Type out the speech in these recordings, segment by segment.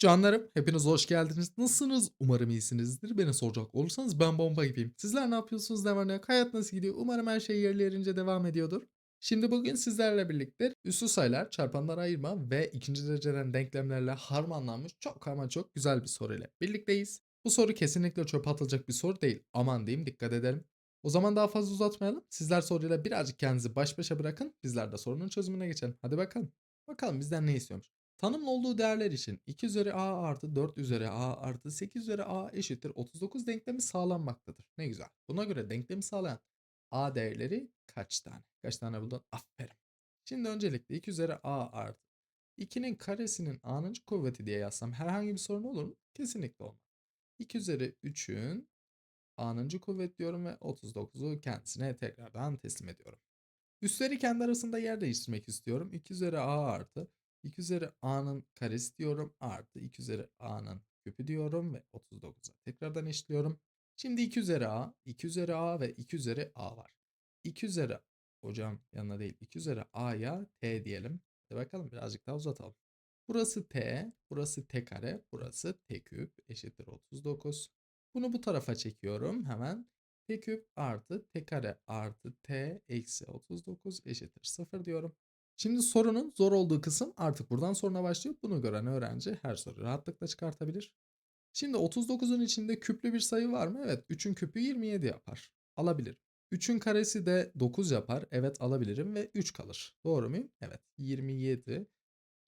Canlarım, hepiniz hoş geldiniz. Nasılsınız? Umarım iyisinizdir. Beni soracak olursanız ben bomba gibiyim. Sizler ne yapıyorsunuz? Ne var ne yok? Hayat nasıl gidiyor? Umarım her şey yerli yerince devam ediyordur. Şimdi bugün sizlerle birlikte üslü sayılar, çarpanlar ayırma ve ikinci dereceden denklemlerle harmanlanmış çok ama çok güzel bir soruyla birlikteyiz. Bu soru kesinlikle çöpe atılacak bir soru değil. Aman diyeyim dikkat edelim. O zaman daha fazla uzatmayalım. Sizler soruyla birazcık kendinizi baş başa bırakın. Bizler de sorunun çözümüne geçelim. Hadi bakalım. Bakalım bizden ne istiyormuş. Tanımlı olduğu değerler için 2 üzeri a artı 4 üzeri a artı 8 üzeri a eşittir 39 denklemi sağlanmaktadır. Ne güzel. Buna göre denklemi sağlayan a değerleri kaç tane? Kaç tane buldun? Aferin. Şimdi öncelikle 2 üzeri a artı 2'nin karesinin a'nın kuvveti diye yazsam herhangi bir sorun olur mu? Kesinlikle olmaz. 2 üzeri 3'ün a'nın kuvvet diyorum ve 39'u kendisine tekrardan teslim ediyorum. Üstleri kendi arasında yer değiştirmek istiyorum. 2 üzeri a artı 2 üzeri a'nın karesi diyorum artı 2 üzeri a'nın küpü diyorum ve 39'a tekrardan eşitliyorum. Şimdi 2 üzeri a, 2 üzeri a ve 2 üzeri a var. 2 üzeri hocam yanına değil 2 üzeri a'ya t diyelim. Hadi bakalım birazcık daha uzatalım. Burası t, burası t kare, burası t küp eşittir 39. Bunu bu tarafa çekiyorum hemen. t küp artı t kare artı t eksi 39 eşittir 0 diyorum. Şimdi sorunun zor olduğu kısım artık buradan sonra başlıyor. Bunu gören öğrenci her soruyu rahatlıkla çıkartabilir. Şimdi 39'un içinde küplü bir sayı var mı? Evet 3'ün küpü 27 yapar. Alabilirim. 3'ün karesi de 9 yapar. Evet alabilirim ve 3 kalır. Doğru muyum? Evet 27,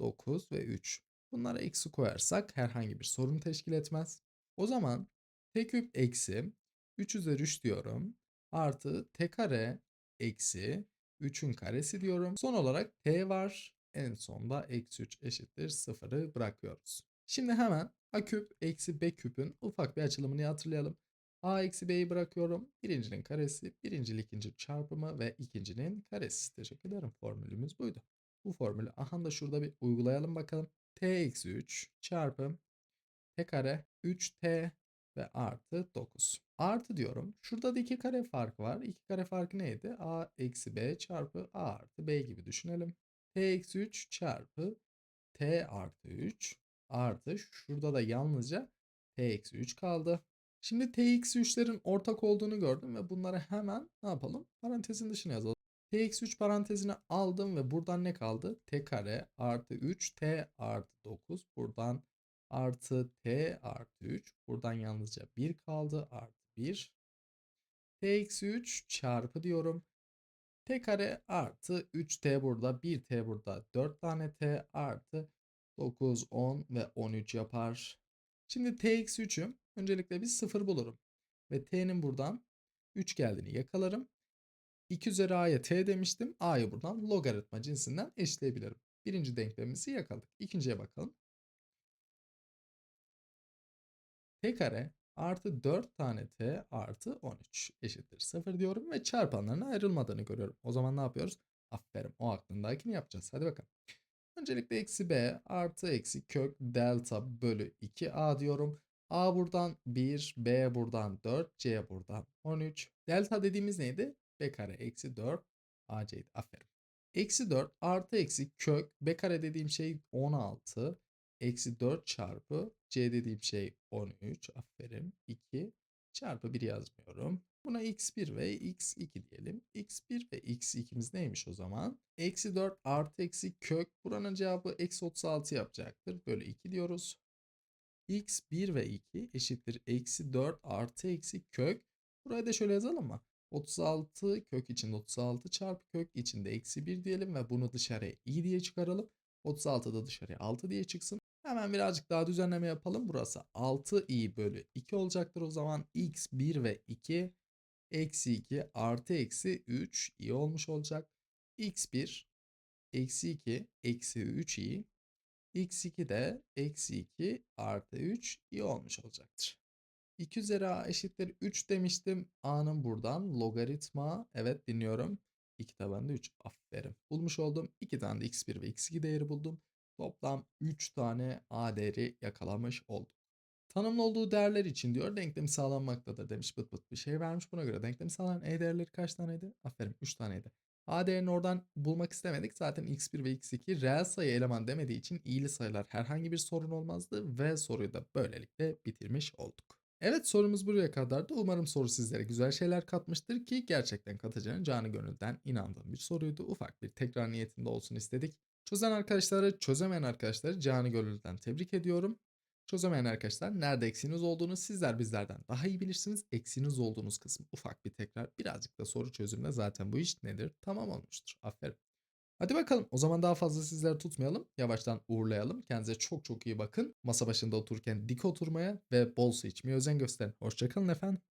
9 ve 3. Bunlara eksi koyarsak herhangi bir sorun teşkil etmez. O zaman t küp eksi 3 üzeri 3 diyorum. Artı t kare eksi 3'ün karesi diyorum. Son olarak t var. En sonda eksi 3 eşittir 0'ı bırakıyoruz. Şimdi hemen a küp eksi b küpün ufak bir açılımını hatırlayalım. a eksi b'yi bırakıyorum. Birincinin karesi, birinci ikinci çarpımı ve ikincinin karesi. Teşekkür ederim. Formülümüz buydu. Bu formülü aha da şurada bir uygulayalım bakalım. t eksi 3 çarpı t kare 3t ve artı 9. Artı diyorum. Şurada da iki kare farkı var. İki kare farkı neydi? A eksi B çarpı A artı B gibi düşünelim. T eksi 3 çarpı T artı 3 artı şurada da yalnızca T eksi 3 kaldı. Şimdi T eksi 3'lerin ortak olduğunu gördüm ve bunları hemen ne yapalım? Parantezin dışına yazalım. T eksi 3 parantezine aldım ve buradan ne kaldı? T kare artı 3 T artı 9. Buradan artı t artı 3. Buradan yalnızca 1 kaldı. Artı 1. t eksi 3 çarpı diyorum. t kare artı 3t burada. 1t burada. 4 tane t artı 9, 10 ve 13 yapar. Şimdi t eksi 3'üm. Öncelikle bir 0 bulurum. Ve t'nin buradan 3 geldiğini yakalarım. 2 üzeri a'ya t demiştim. a'yı buradan logaritma cinsinden eşleyebilirim. Birinci denklemimizi yakaladık. İkinciye bakalım. t kare artı 4 tane t artı 13 eşittir 0 diyorum ve çarpanların ayrılmadığını görüyorum. O zaman ne yapıyoruz? Aferin o aklındakini yapacağız. Hadi bakalım. Öncelikle eksi b artı eksi kök delta bölü 2a diyorum. a buradan 1, b buradan 4, c buradan 13. Delta dediğimiz neydi? b kare eksi 4 ac'ydi. Aferin. Eksi 4 artı eksi kök b kare dediğim şey 16 eksi 4 çarpı c dediğim şey 13 aferin 2 çarpı 1 yazmıyorum. Buna x1 ve x2 diyelim. x1 ve x2'miz neymiş o zaman? Eksi 4 artı eksi kök. Buranın cevabı eksi 36 yapacaktır. Bölü 2 diyoruz. x1 ve 2 eşittir eksi 4 artı eksi kök. Burayı da şöyle yazalım mı? 36 kök içinde 36 çarpı kök içinde eksi 1 diyelim ve bunu dışarıya i diye çıkaralım. 36 da dışarıya 6 diye çıksın. Hemen birazcık daha düzenleme yapalım. Burası 6i bölü 2 olacaktır. O zaman x 1 ve 2 eksi 2 artı eksi 3 i olmuş olacak. x1 eksi 2 eksi 3i x2 de eksi 2 artı 3 i olmuş olacaktır. 2 üzeri a eşittir 3 demiştim. A'nın buradan logaritma evet dinliyorum. 2 tabanında 3 aferin. Bulmuş oldum. 2 tane de x1 ve x2 değeri buldum. Toplam 3 tane A değeri yakalamış olduk. Tanımlı olduğu değerler için diyor denklemi sağlanmaktadır demiş bıt bıt bir şey vermiş. Buna göre denklemi sağlanan E değerleri kaç taneydi? Aferin 3 taneydi. A değerini oradan bulmak istemedik. Zaten x1 ve x2 reel sayı eleman demediği için iyili sayılar herhangi bir sorun olmazdı ve soruyu da böylelikle bitirmiş olduk. Evet sorumuz buraya kadardı. Umarım soru sizlere güzel şeyler katmıştır ki gerçekten katacağını canı gönülden inandığım bir soruydu. Ufak bir tekrar niyetinde olsun istedik. Çözen arkadaşları, çözemeyen arkadaşları canı gönülden tebrik ediyorum. Çözemeyen arkadaşlar nerede eksiğiniz olduğunu sizler bizlerden daha iyi bilirsiniz. Eksiğiniz olduğunuz kısmı ufak bir tekrar birazcık da soru çözümle zaten bu iş nedir tamam olmuştur. Aferin. Hadi bakalım o zaman daha fazla sizleri tutmayalım. Yavaştan uğurlayalım. Kendinize çok çok iyi bakın. Masa başında otururken dik oturmaya ve bol su içmeye özen gösterin. Hoşçakalın efendim.